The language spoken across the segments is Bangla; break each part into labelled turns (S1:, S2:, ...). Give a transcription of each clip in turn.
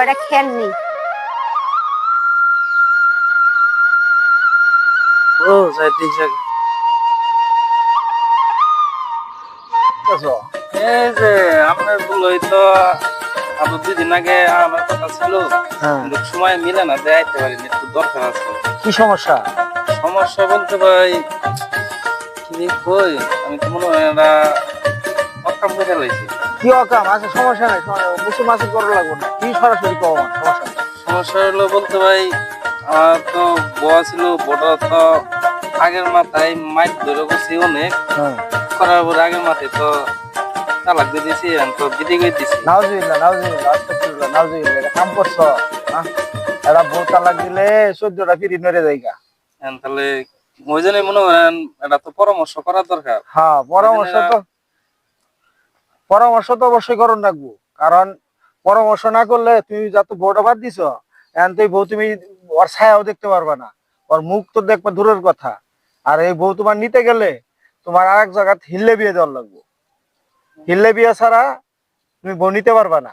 S1: কয়টা খেয়াল নেই।
S2: ও যাইতে যাক এই যে আপনার বলই তো আরও দুই আগে আমার কথা ছিল।
S3: হ্যাঁ।
S2: কিন্তু সময় মিলে না যাইতে পারিনি একটু দরকার আছে।
S3: কি সমস্যা?
S2: সমস্যা বলতে ভাই কি কই? আমি তো মনে হয় অকাম করে
S3: কি অকাম? আছে সমস্যা নাই মুসুম মাসুম করা লাগবো না। কি সরাসরি কম সমস্যা
S2: সমস্যা হলো বলতে ভাই আমার তো বয়া ছিল বড় তো আগের মাথায় মাইক ধরে বসে অনেক।
S3: হ্যাঁ।
S2: করার পরে আগের মাথায় তো তালাক দিয়ে দিয়েছি তো বিধি করে দিছি।
S3: নাউজুবিল্লাহ নাউজুবিল্লাহ আস্তাগফিরুল্লাহ নাউজুবিল্লাহ এটা কাম করছ? হ্যাঁ এটা বউ তালাক দিলে চোদ্দটা ফিরি নড়ে
S2: এখন তাহলে ওই জন্যই মনে করেন এটা তো পরামর্শ করা দরকার।
S3: হ্যাঁ পরামর্শ তো পরামর্শ তো অবশ্যই করণ রাখব। কারণ পরামর্শ না করলে তুমি যত বউটা বাদ দিছ এখন তো এই বউ তুমি ওর ছায়াও দেখতে পারবা না। ওর মুখ তো দেখবা দূরের কথা। আর এই বউ তোমার নিতে গেলে তোমার আর এক জায়গায় হিল্লে বিয়ে দেওয়ার লাগবো। হিল্লে বিয়ে ছাড়া তুমি বউ নিতে পারবা না।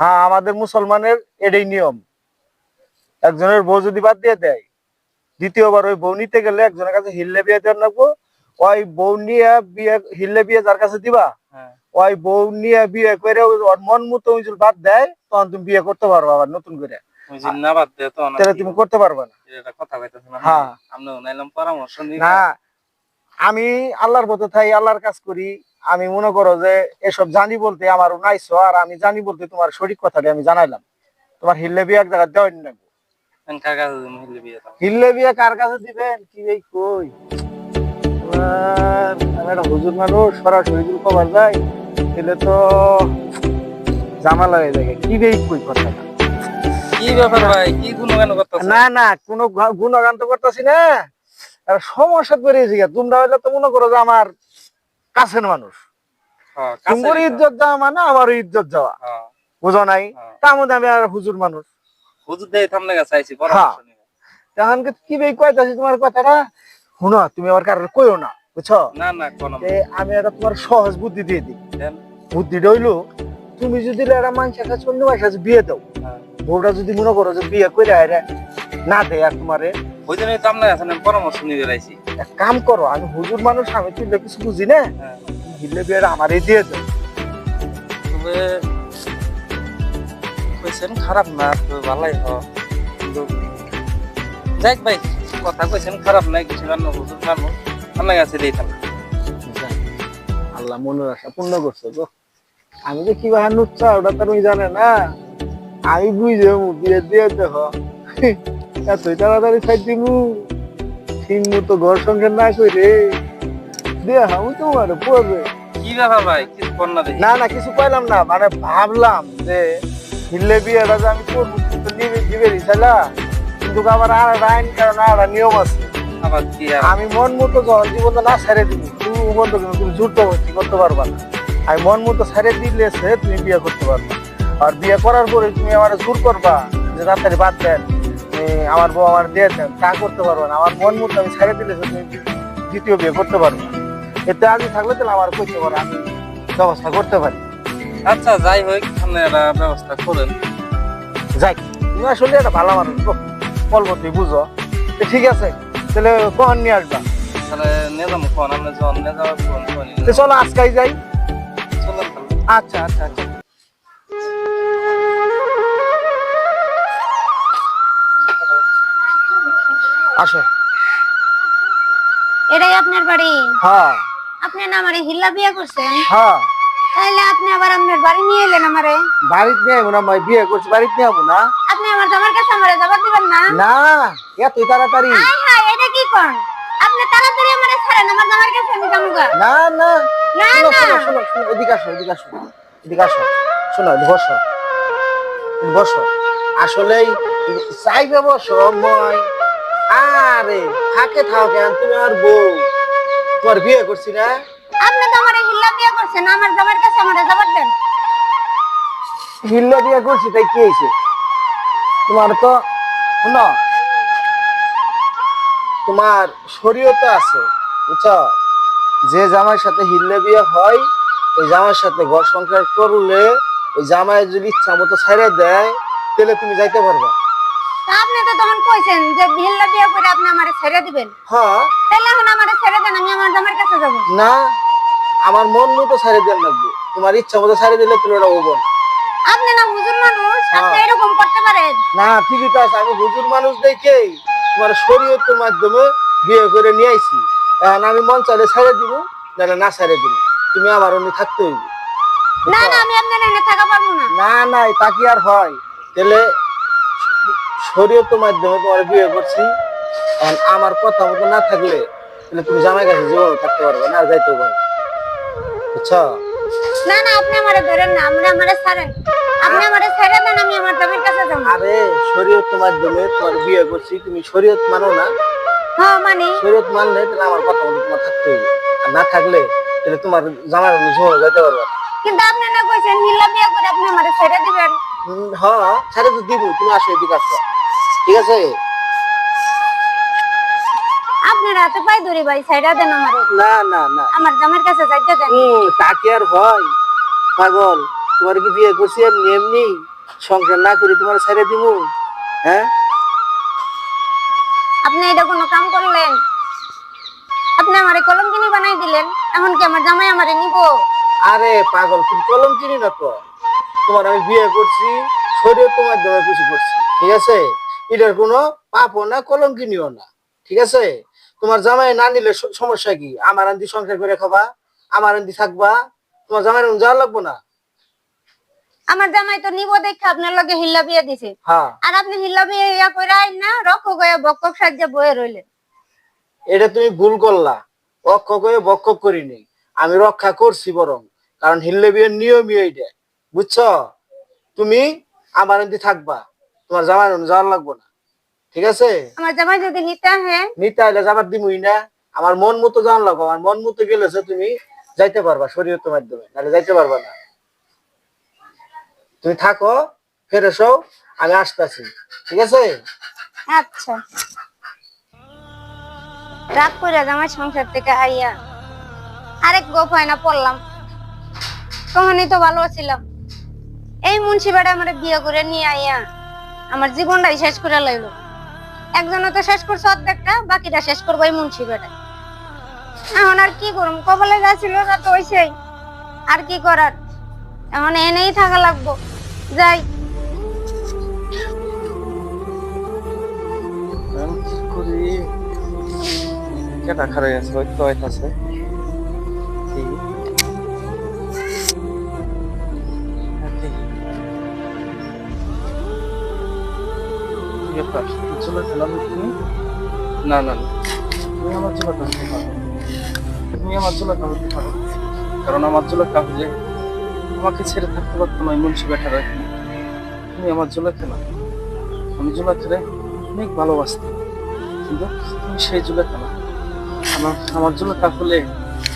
S3: হ্যাঁ আমাদের মুসলমানের এটাই নিয়ম। একজনের বউ যদি বাদ দিয়ে দেয় দ্বিতীয়বার ওই বউ নিতে গেলে একজনের কাছে হিল্লে বিয়ে দেওয়ার লাগবো। ওই বউ নিয়ে বিয়ে হিল্লে বিয়ে যার কাছে দিবা
S2: হ্যাঁ।
S3: ওই বউ নিয়ে বিয়ে করে মন মতো বাদ দেয় তখন তুমি বিয়ে করতে পারবা আবার নতুন করে। তুমি করতে পারবা না।
S2: এটা কথা কইতেছে না
S3: হ্যাঁ। না আমি আল্লাহর পথে থাই আল্লাহর কাজ করি। আমি মনে করো যে এসব জানি বলতে আমার নাইছো আর আমি জানি বলতে তোমার সঠিক কথাটা আমি জানাইলাম। তোমার হিল্লে বিয়ে এক
S2: মহিলা বিয়ে
S3: হিল্লে বিয়ে কার কাছে দিবেন? কি কই? আমি একটা হুজুর মানুষ সরাসরি যদি কবার যাই তাহলে তো জামালা হয়ে যায় কি রে কই কথাটা?
S2: কি ব্যাপার ভাই? কি গুণগান করতেছে?
S3: না না কোনো গুণগান তো করতেছি না। আর সমস্যা বেরিয়েছি তোমরা হইলে তো মনে করো যে আমার কাছের মানুষ।
S2: হ্যাঁ,
S3: তোমার ইজ্জত যাওয়া মানে আমার ইজ্জত যাওয়া
S2: হ্যাঁ,
S3: বুঝো নাই?
S2: হ্যাঁ।
S3: তার মধ্যে আমি আর হুজুর মানুষ।
S2: হুজুর দিয়ে থামলে গেছে আইছি
S3: তখন কি বে কইতাছি তোমার কথাটা? শুনো তুমি আমার কারণে কইও না বুঝছ?
S2: না না কোন
S3: আমি একটা তোমার সহজ বুদ্ধি দিয়ে দিই।
S2: দেন।
S3: বুদ্ধিটা হইল তুমি যদি একটা মানুষের কাছে অন্য মানুষের কাছে বিয়ে দাও
S2: হ্যাঁ।
S3: বউটা যদি মনে করো যে বিয়ে করে আরে না দেয় আর তোমারে
S2: ওই জন্যই তো আপনার কাছে পরামর্শ নিয়ে
S3: এক কাম করো আমি হুজুর মানুষ আমি তুই কিছু বুঝি না।
S2: হ্যাঁ।
S3: হিলে বিয়েটা আমারই দিয়ে দাও।
S2: তবে কইছেন খারাপ না তো ভালোই হ কিন্তু যাক ভাই। কথা কইছেন খারাপ নাই কিছু জানো হুজুর মানুষ আপনার কাছে দিয়ে থাকবে
S3: আল্লাহ মনের আশা পূর্ণ করছ গো। আমি যে কি বাহার নুচ্ছা ওটা তো তুমি জানে না। আমি বুঝে বিয়ে দিয়ে দেখো। এতই তাড়াতাড়ি ছাই দিমু। ঠিক মতো ঘর সংসার না করে দেহ আমি তোমার পড়বে
S2: কি ব্যাপার ভাই? কিছু না
S3: না না কিছু পাইলাম না। মানে ভাবলাম যে হিল্লে বিয়েটা যে আমি করব কিন্তু নিবে দিবে রিসালা কিন্তু আবার আর আইন কারণ আর নিয়ম আছে। আমি মন মতো যখন জীবনটা না ছেড়ে দিবি তুমি বন্ধ কিন্তু তুমি জবরদস্তি করতে পারবা না। আমি মন মতো ছেড়ে দিলে সে তুমি বিয়ে করতে পারবা। আর বিয়ে করার পরে তুমি আমার জোর করবা যে তাড়াতাড়ি বাদ দেন আমার বউ আমার দিয়ে দেন তা করতে পারবা না। আমার মন মতো আমি ছেড়ে দিলে সে তুমি দ্বিতীয় বিয়ে করতে পারবা এতে আমি থাকলে তাহলে আমার করতে পারো আমি ব্যবস্থা করতে পারি।
S2: আচ্ছা যাই হোক একটা ব্যবস্থা করেন।
S3: যাই তুমি আসলে একটা ভালো মানুষ তুই বুঝো? ঠিক আছে তাহলে কখন নিয়ে আসবা?
S2: তাহলে নিয়ে যাব ফোন আপনি যখন নিয়ে যাব ফোন ফোন
S3: চলো আজকাই যাই। আচ্ছা আচ্ছা আচ্ছা। আসো।
S1: এটাই আপনার বাড়ি?
S3: হ্যাঁ।
S1: আপনি না আমারে হিল্লা বিয়ে করছেন?
S3: হ্যাঁ।
S1: তাহলে আপনি আবার আপনার বাড়ি নিয়ে এলেন আমারে?
S3: বাড়িতে নিয়ে না বিয়ে করছি বাড়িতে নিয়ে না।
S1: আমার জামার কাছে আমারে জবাব দিবেন না?
S3: না এতই তাড়াতাড়ি।
S1: হাই হাই এটা কি কোন আপনি তাড়াতাড়ি আমারে ছাড়েন আমার জামার কাছে আমি যাব গা।
S3: না না।
S1: না না।
S3: শোনো শোনো শোনো এদিকে আসো এদিকে আসো এদিকে আসো। শোনো বসো। বসো। আসলেই চাইবে বসো মই। আরে ফাঁকে থাও কেন? তুমি আর বউ। তোমার বিয়ে করছি না?
S1: আপনি তো আমারে হিল্লা বিয়ে করছেন আমার জামার কাছে আমারে জবাব দেন।
S3: হিল্লা বিয়ে করছি তাই কি হয়েছে? তোমার তো শুনো তোমার শরীয়তে আছে বুঝছ? যে জামার সাথে হিল্লে বিয়ে হয় ওই জামার সাথে ঘর সংসার করলে ওই জামাই যদি ইচ্ছা মতো ছেড়ে দেয় তাহলে তুমি যাইতে পারবে।
S1: আপনি তো তখন কইছেন যে ভিল্লা বিয়ে করে আপনি আমারে ছেড়ে দিবেন।
S3: হ্যাঁ।
S1: তাহলে এখন আমারে ছেড়ে দেন আমি আমার জামাইয়ের কাছে যাব।
S3: না আমার মন মতো ছেড়ে দেন লাগবে। তোমার ইচ্ছা মতো ছেড়ে দিলে তুমি ওটা হব না।
S1: আপনি না হুজুর মানুষ আপনি
S3: হ্যাঁ।
S1: এরকম করতে পারেন।
S3: না ঠিকই তো আছে। আমি হুজুর মানুষ দেখেই তোমার শরীয়তের মাধ্যমে বিয়ে করে নিয়ে আইছি। এখন আমি মন চাইলে ছেড়ে দিব নাহলে না ছেড়ে দিব। তুমি আমার অন্য থাকতে হইবে।
S1: না না আমি আপনার এনে থাকা পারব না।
S3: না না তা কি আর হয়? তাহলে শরীয়তের মাধ্যমে তোমার বিয়ে করছি। এখন আমার কথা মতো না থাকলে তাহলে তুমি জামাই কাছে জীবনে থাকতে পারবে না আর যাইতে পারবে বুঝছ?
S1: না না আপনি আমারে ধরেন না আপনি আমারে ছাড়েন। আপনি আমারে ছেড়ে দেন আমি আমার জামাইয়ের কাছে যাব।
S3: আরে শরীয়তের মাধ্যমে তোমার বিয়ে করছি তুমি শরীয়ত মানো না?
S1: হ্যাঁ মানে।
S3: শরীয়ত মানলে তাহলে আমার কথা মতো তোমার থাকতে হবে আর না থাকলে তাহলে তোমার জামাই জীবনে যাইতে পারবে
S1: কিন্তু আপনি না কইছেন হিল্লা বিয়ে করে আপনি আমারে ছেড়ে দিবেন।
S3: হ্যাঁ ছেড়ে তো দিব তুমি আসো এদিকে আসো। ঠিক আছে?
S1: ধরি ভাই ছেড়ে দেন আমারে।
S3: না না না।
S1: আমার কাছে যাইতে দেন।
S3: হুম, তা কি আর হয়? পাগল তোমার কি বিয়ে করছি এমনি এমনি? সংসার না করে তোমার ছেড়ে দিব হ্যাঁ?
S1: আপনি এটা কোনো কাম করলেন? আপনি আমারে কলঙ্কিনী বানাই দিলেন এখন কি আমার জামাই আমারে নিব?
S3: আরে পাগল তুমি কলম চিনি না তো। তোমার আমি বিয়ে করছি শরীয়তের মাধ্যমে কিছু করছি ঠিক আছে? এটার কোনো পাপও না কলঙ্কিনীও না ঠিক আছে? তোমার জামাই না নিলে সমস্যা কি? আমার আন্দি সংসার করে খাবা আমার আন্দি থাকবা তোমার জামাই যাওয়া লাগবো না?
S1: আমার জামাই তো নিব দেখে আপনার লগে হিল্লা বিয়ে দিছে।
S3: হ্যাঁ।
S1: আর আপনি হিল্লা বিয়ে ইয়া কইরা আইন না রক্ষক হয়ে বক্কক সাজ্জা বয়ে রইলেন।
S3: এটা তুমি ভুল করলা। অক্ষ করে বক্ষ করিনি। আমি রক্ষা করছি বরং কারণ হিল্লে বিয়ের নিয়মই এইটা। বুঝছ? তুমি আমার থাকবা তোমার জামাই যাওয়ার লাগবো না। ঠিক আছে?
S1: আমার জামাই যদি নিতে আহে
S3: নিতে আইলে যাবার দিমুই না। আমার মন মতো জান লাগো আমার মন মতো গেলেছে তুমি যাইতে পারবা শরীয়তের মাধ্যমে নাহলে যাইতে পারবা না। তুমি থাকো ফের এসো আমি আসতেছি। ঠিক আছে?
S1: আচ্ছা। রাত করে জামাই সংসার থেকে আইয়া আরেক গোপ হয় না পড়লাম। তখনই তো ভালো ছিলাম। এই মুন্সি বেড়া আমার বিয়ে করে নিয়ে আইয়া আমার জীবনটাই শেষ করে লাইলো। একজনে তো শেষ করছে অর্ধেকটা, বাকিটা শেষ করব এই মুন্সি বেটা এখন আর কি করুম? কবলে যা ছিল তা তো হইছেই। আর কি করার? এখন এনেই থাকা লাগবো। যাই।
S2: কেটা খারাই আছে? ওই তো খেলাম তুমি না না না তুমি আমার চুলা পারো তুমি আমার কারণ আমার আমাকে ছেড়ে থাকতে পারতো না মুন্সি রাখি তুমি আমার চুলা খেলা আমি চুলা খেলে অনেক ভালোবাসতাম কিন্তু তুমি সেই চুলা খেলা আমার আমার চুলা কাটলে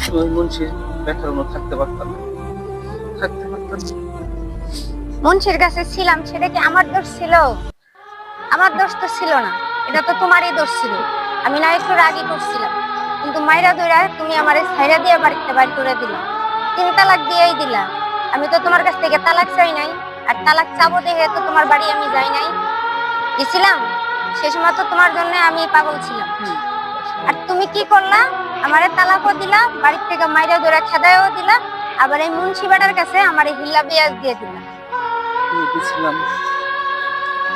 S2: তুমি ওই মুন্সির বেটার মতো থাকতে পারতাম থাকতে পারতাম।
S1: মুন্সির কাছে ছিলাম, সেটা কি আমার দোষ ছিল আমার দোষ তো ছিল না। এটা তো তোমারই দোষ ছিল। আমি না একটু রাগই করছিলাম। কিন্তু মাইরা দইরা তুমি আমারে ছাইরা দিয়ে বাড়িতে বাড়ি করে দিলা। তিন তালাক দিয়েই দিলা। আমি তো তোমার কাছ থেকে তালাক চাই নাই। আর তালাক চাবো দেখে তো তোমার বাড়ি আমি যাই নাই। গেছিলাম। সে সময় তো তোমার জন্য আমি পাগল ছিলাম। আর তুমি কি করলা? আমারে তালাকও দিলা, বাড়ির থেকে মাইরা দইরা খেদায়ও দিলা। আবার এই মুন্সি বেটার কাছে আমার হিল্লা বিয়াজ দিয়ে দিলা।
S2: আমি দিছিলাম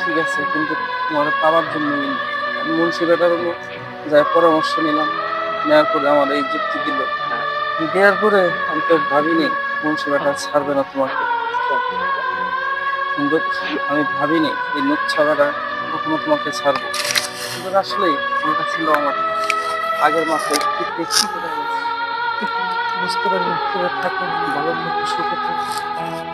S2: ঠিক আছে, কিন্তু তোমার পাওয়ার জন্য মুন্সি বেটার যাই পরামর্শ নিলাম। নেওয়ার পরে আমার এই যুক্তি দিল। দেওয়ার পরে আমি তো ভাবিনি মুন্সি ছাড়বে না তোমাকে। কিন্তু আমি ভাবিনি এই নোট ছাড়াটা কখনো তোমাকে ছাড়বো। কিন্তু আসলে এটা ছিল আমার আগের মাসে। বুঝতে পারি থাকো ভালো থাকো সুখে থাকো